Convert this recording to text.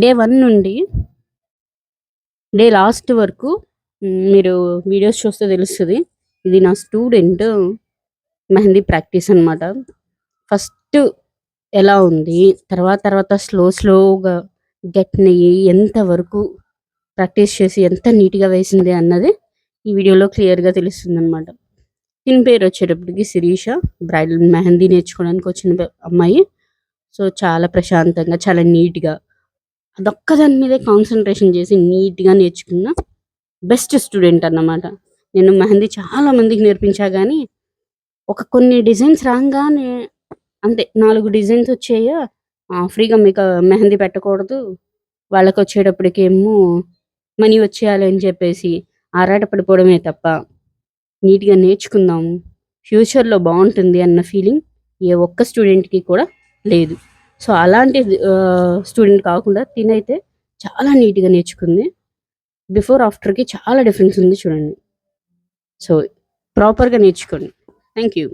Day one నుండి day last వరకు మీరు వీడియోస్ చూస్తే తెలుస్తుంది. ఇది నా స్టూడెంట్ మెహందీ ప్రాక్టీస్ అన్నమాట. ఫస్ట్ ఎలా ఉంది? తర్వాత తర్వాత స్లో స్లోగా గట్టినయ్యి ఎంత వరకు ప్రాక్టీస్ చేసి ఎంత నీట్గా వేసింది అన్నది ఈ వీడియోలో క్లియర్గా తెలుస్తుంది అనమాట దీని పేరు వచ్చేటప్పటికి శిరీష బ్రైడల్ మెహందీ నేర్చుకోవడానికి వచ్చిన అమ్మాయి. సో చాలా ప్రశాంతంగా చాలా నీట్గా అదొక్క దాని మీదే కాన్సన్ట్రేషన్ చేసి నీట్గా నేర్చుకున్న బెస్ట్ స్టూడెంట్ అన్నమాట. నేను మెహందీ చాలా మందికి నేర్పించా కానీ ఒక కొన్ని డిజైన్స్ రాగానే అంతే నాలుగు డిజైన్స్ వచ్చాయా ఫ్రీగా మీకు మెహందీ పెట్టకూడదు వాళ్ళకి వచ్చేటప్పటికేమో మనీ వచ్చేయాలి అని చెప్పేసి ఆరాట పడిపోవడమే తప్ప నీట్గా నేర్చుకుందాము ఫ్యూచర్లో బాగుంటుంది అన్న ఫీలింగ్ ఏ ఒక్క స్టూడెంట్కి కూడా లేదు. సో అలాంటి స్టూడెంట్ కాకుండా తినైతే చాలా నీట్గా నేర్చుకుంది. బిఫోర్ ఆఫ్టర్కి చాలా డిఫరెన్స్ ఉంది చూడండి. సో ప్రాపర్గా నేర్చుకోండి. Thank you